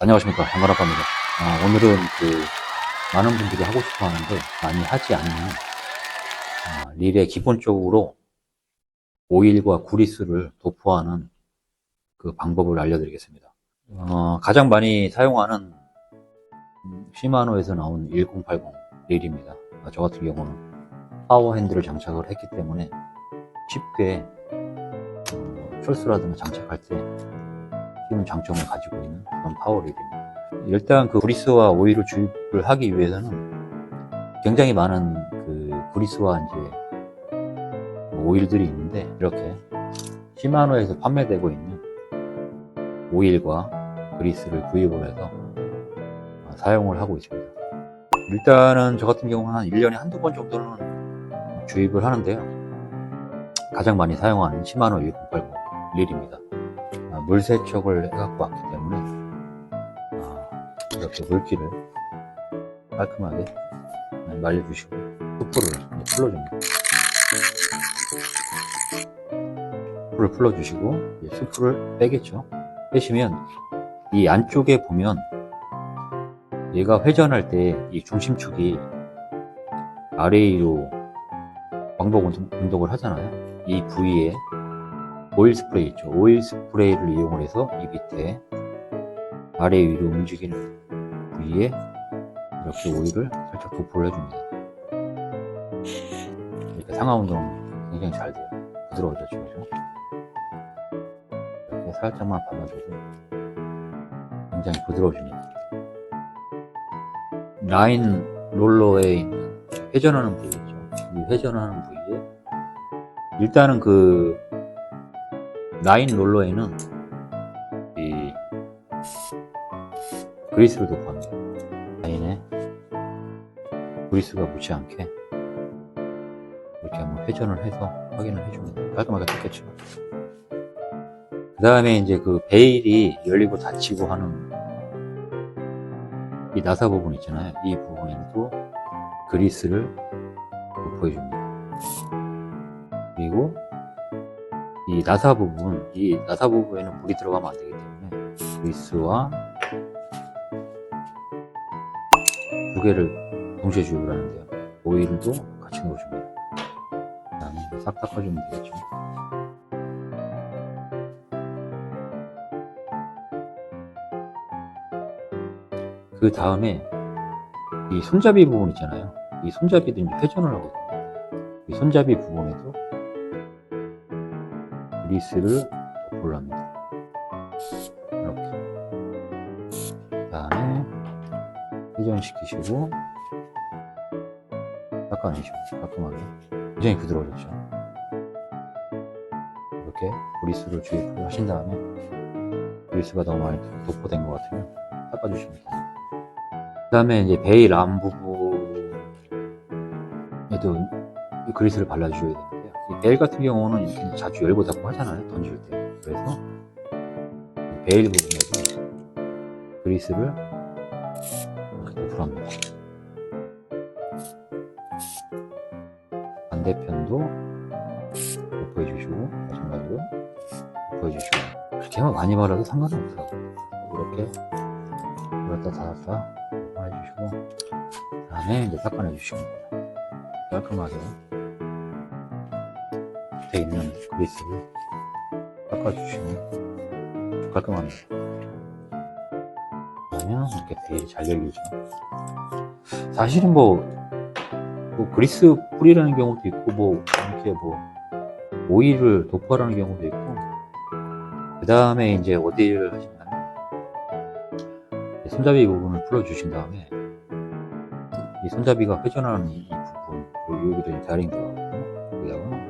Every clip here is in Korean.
안녕하십니까. 장관아빠입니다. 어, 오늘은 그 많은 분들이 하고 싶어 하는데 많이 하지 않는 어, 릴에 기본적으로 오일과 구리스를 도포하는 그 방법을 알려드리겠습니다. 어, 가장 많이 사용하는 음, 시마노에서 나온 1080 릴입니다. 아, 저 같은 경우는 파워 핸들을 장착을 했기 때문에 쉽게 어, 철수라든가 장착할 때 쉬운 장점을 가지고 있는 그런 파워릴입니다. 일단 그 브리스와 오일을 주입을 하기 위해서는 굉장히 많은 그 브리스와 이제 오일들이 있는데 이렇게 시마노에서 판매되고 있는 오일과 그리스를 구입을 해서 사용을 하고 있습니다. 일단은 저 같은 경우는 한 1년에 한두 번 정도는 주입을 하는데요. 가장 많이 사용하는 시마노 1080 릴입니다. 아, 물 세척을 해갖고 왔기 때문에 아, 이렇게 물기를 깔끔하게 말려주시고 풀어줍니다. 수프를 풀어주시고 이제 수프를 빼겠죠. 빼시면 이 안쪽에 보면 얘가 회전할 때 이 중심축이 아래 위로 왕복 운동을 하잖아요. 이 부위에 오일 스프레이 있죠. 오일 스프레이를 이용을 해서 이 밑에 아래 위로 움직이는 부위에 이렇게 오일을 살짝 도포를 해줍니다. 이렇게 상하 운동 굉장히 잘 돼요. 부드러워졌죠. 그죠? 이렇게 살짝만 발라주고 굉장히 부드러워집니다. 라인 롤러에 있는 회전하는 부위 있죠. 이 회전하는 부위에 일단은 그 라인 롤러에는 이 그리스를 도포합니다. 라인에 그리스가 묻지 않게 이렇게 한번 회전을 해서 확인을 해줍니다. 깔끔하게 닦겠죠. 그 다음에 이제 그 베일이 열리고 닫히고 하는 이 나사 부분 있잖아요. 이 부분에도 그리스를 도포해줍니다. 그리고 이 나사 부분, 이 나사 부분에는 물이 들어가면 안 되기 때문에 그리스와 두 개를 동시에 주입을 하는데요. 오일도 같이 넣어줍니다. 그 다음에 싹 닦아주면 되겠죠. 그 다음에 이 손잡이 부분 있잖아요. 이 손잡이도 이제 회전을 하거든요. 이 손잡이 부분에도 그 리스를 합니다. 이렇게. 그 다음에 회전시키시고 닦아내시고 깔끔하게 굉장히 부드러워졌죠. 이렇게 그리스를 주입을 하신 다음에 그리스가 너무 많이 도포된 것 같으면 닦아주십니다. 그 다음에 이제 베일 안 부분에도 이 그리스를 발라주셔야. 이 베일 같은 경우는 자주 열고 닫고 하잖아요. 던질 때. 그래서 이 베일 부분에도 그리스를 이렇게 도포합니다. 반대편도 도포해 주시고 마찬가지로 도포해 주시고 그렇게만 많이 발라도 상관은 없어요. 이렇게 열었다 닫았다 해주시고 그 다음에 이제 닦아내 주시면 됩니다. 깔끔하게 밑에 있는 그리스를 닦아주시면 깔끔합니다. 그러면 이렇게 베일이 잘 열리죠. 사실은 뭐, 뭐 그리스 뿌리라는 경우도 있고 뭐 이렇게 뭐 오일을 도포하라는 경우도 있고 그 다음에 이제 어디를 하시냐면 손잡이 부분을 풀어주신 다음에 이 손잡이가 회전하는 이 부분 여기도 이제 다링 들어가고 여기다가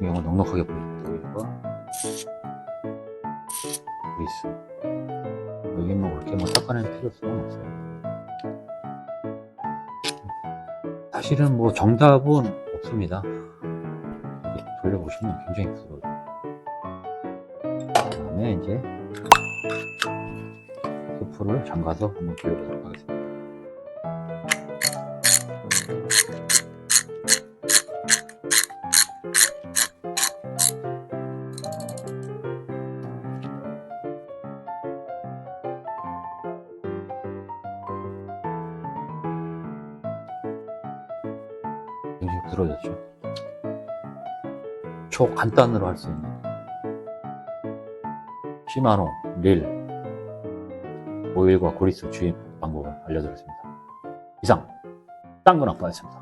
경우는 넉넉하게 보입니다 오일과 그리스. 여기 뭐 그렇게 뭐 닦아낼 필요성은 없어요 사실은 뭐 정답은 없습니다. 돌려보시면 굉장히 부드러워요. 그 다음에 이제 소프를 잠가서 한번 돌려보도록 하겠습니다 굉장히 부드러워졌죠. 초간단으로 할 수 있는 시마노, 릴, 오일과 고리스 주입 방법을 알려드렸습니다. 이상, 땅근 아빠였습니다.